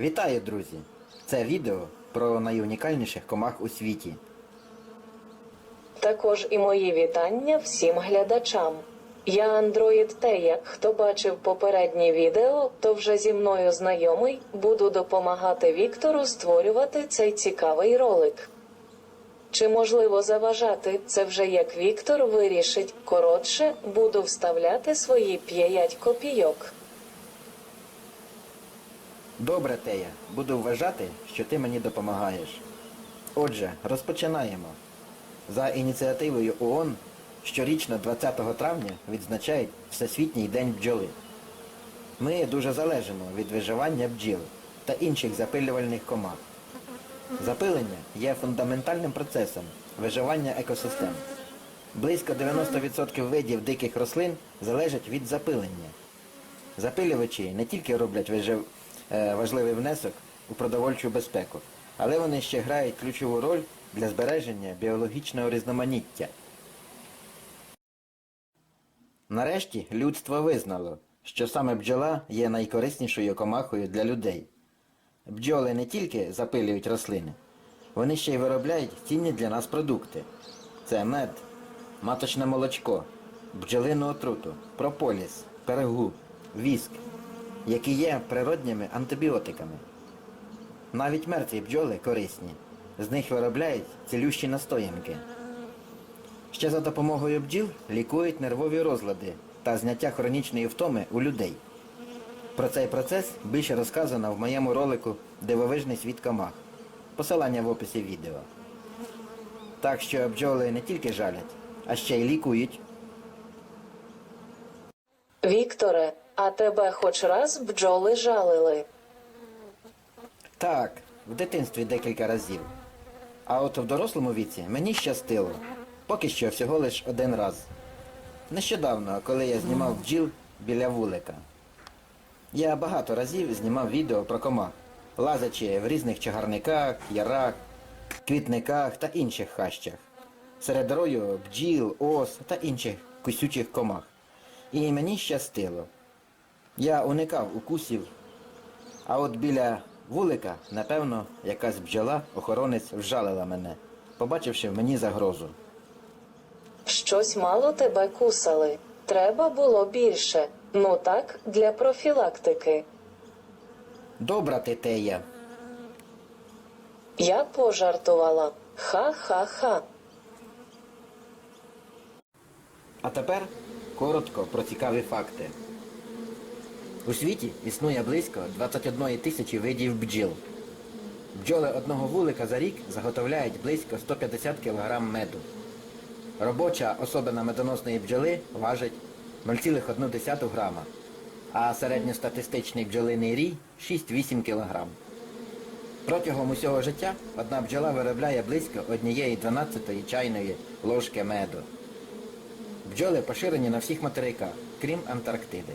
Вітаю, друзі! Це відео про найунікальніших комах у світі. Також і мої вітання всім глядачам. Я Андроїд Тея. Хто бачив попереднє відео, то вже зі мною знайомий, буду допомагати Віктору створювати цей цікавий ролик. Чи можливо заважати, це вже як Віктор вирішить. Коротше, буду вставляти свої 5 копійок. Добре, Тея, буду вважати, що ти мені допомагаєш. Отже, розпочинаємо. За ініціативою ООН щорічно 20 травня відзначають Всесвітній день бджоли. Ми дуже залежимо від виживання бджіл та інших запилювальних комах. Запилення є фундаментальним процесом виживання екосистем. Близько 90% видів диких рослин залежать від запилення. Запилювачі не тільки роблять вижив- е, важливий внесок у продовольчу безпеку, але вони ще грають ключову роль для збереження біологічного різноманіття. Нарешті людство визнало, що саме бджола є найкориснішою комахою для людей. Бджоли не тільки запилюють рослини, вони ще й виробляють цінні для нас продукти. Це мед, маточне молочко, бджолину отруту, прополіс, перегу, віск, які є природніми антибіотиками. Навіть мертві бджоли корисні. З них виробляють цілющі настоянки. Ще за допомогою бджіл лікують нервові розлади та зняття хронічної втоми у людей. Про цей процес більше розказано в моєму ролику Дивовижний світ комах. Посилання в описі відео. Так що бджоли не тільки жалять, а ще й лікують. Вікторе, а тебе хоч раз бджоли жалили? Так, в дитинстві декілька разів. А от в дорослому віці мені щастило. Поки що всього лиш один раз. Нещодавно, коли я знімав бджіл біля вулика. Я багато разів знімав відео про комах, лазячи в різних чагарниках, ярах, квітниках та інших хащах. Серед рою бджіл, ос та інших кусючих комах. І мені щастило. Я уникав укусів, а от біля вулика, напевно, якась бджола, охоронець вжалила мене, побачивши в мені загрозу. Щось мало тебе кусали. Треба було більше. Ну так, для профілактики. Добра ти тея. Я пожартувала. Ха-ха-ха. А тепер коротко про цікаві факти. У світі існує близько 21 тисячі видів бджіл. Бджоли одного вулика за рік заготовляють близько 150 кг меду. Робоча особина медоносної бджоли важить 0,1 грама, а середньостатистичний бджолиний рій 6-8 кг. Протягом усього життя одна бджола виробляє близько 1,12 чайної ложки меду. Бджоли поширені на всіх материках, крім Антарктиди.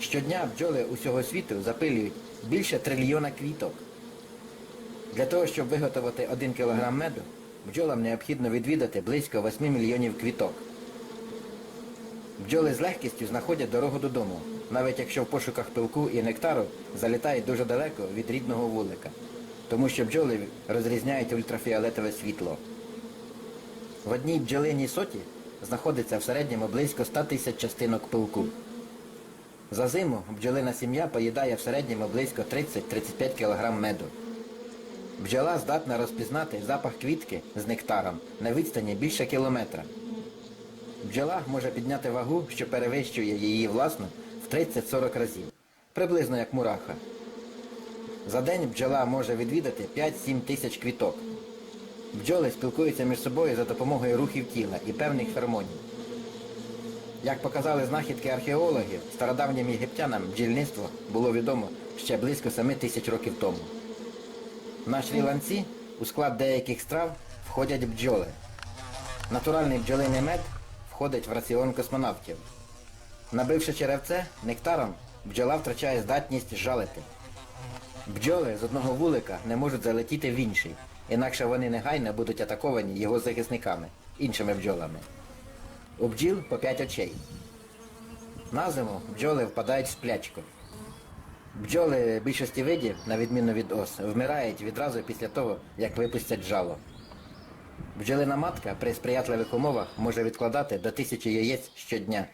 Щодня бджоли усього світу запилюють більше трильйона квіток. Для того, щоб виготовити 1 кг меду, бджолам необхідно відвідати близько 8 мільйонів квіток. Бджоли з легкістю знаходять дорогу додому, навіть якщо в пошуках пилку і нектару залітають дуже далеко від рідного вулика, тому що бджоли розрізняють ультрафіолетове світло. В одній бджолиній соті знаходиться в середньому близько 100 тисяч частинок пилку. За зиму бджолина сім'я поїдає в середньому близько 30-35 кг меду. Бджола здатна розпізнати запах квітки з нектаром на відстані більше кілометра. Бджола може підняти вагу, що перевищує її власну в 30-40 разів, приблизно як мураха. За день бджола може відвідати 5-7 тисяч квіток. Бджоли спілкуються між собою за допомогою рухів тіла і певних феромонів. Як показали знахідки археологів, стародавнім єгиптянам бджільництво було відомо ще близько 7 тисяч років тому. На Шрі-Ланці у склад деяких страв входять бджоли. Натуральний бджолиний мед входить в раціон космонавтів. Набивши черевце нектаром, бджола втрачає здатність жалити. Бджоли з одного вулика не можуть залетіти в інший, інакше вони негайно будуть атаковані його захисниками, іншими бджолами. У бджіл по п'ять очей. На зиму бджоли впадають в сплячку. Бджоли більшості видів, на відміну від ос, вмирають відразу після того, як випустять жало. Бджолина матка при сприятливих умовах може відкладати до тисячі яєць щодня.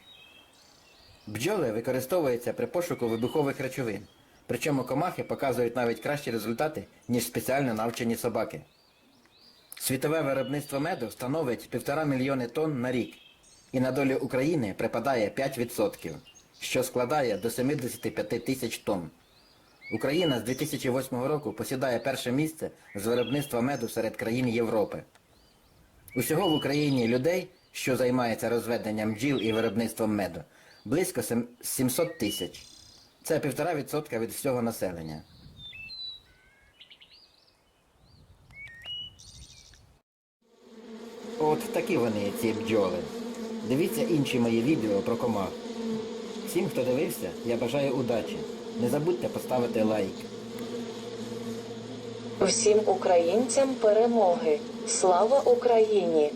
Бджоли використовуються при пошуку вибухових речовин. Причому комахи показують навіть кращі результати, ніж спеціально навчені собаки. Світове виробництво меду становить півтора мільйони тонн на рік, і на долю України припадає 5%, що складає до 75 тисяч тонн. Україна з 2008 року посідає перше місце з виробництва меду серед країн Європи. Усього в Україні людей, що займаються розведенням бджіл і виробництвом меду, близько 700 тисяч. Це 1,5% від всього населення. От такі вони, ці бджоли. Дивіться інші мої відео про комах. Всім, хто дивився, я бажаю удачі. Не забудьте поставити лайк. Всім українцям перемоги. Слава Україні!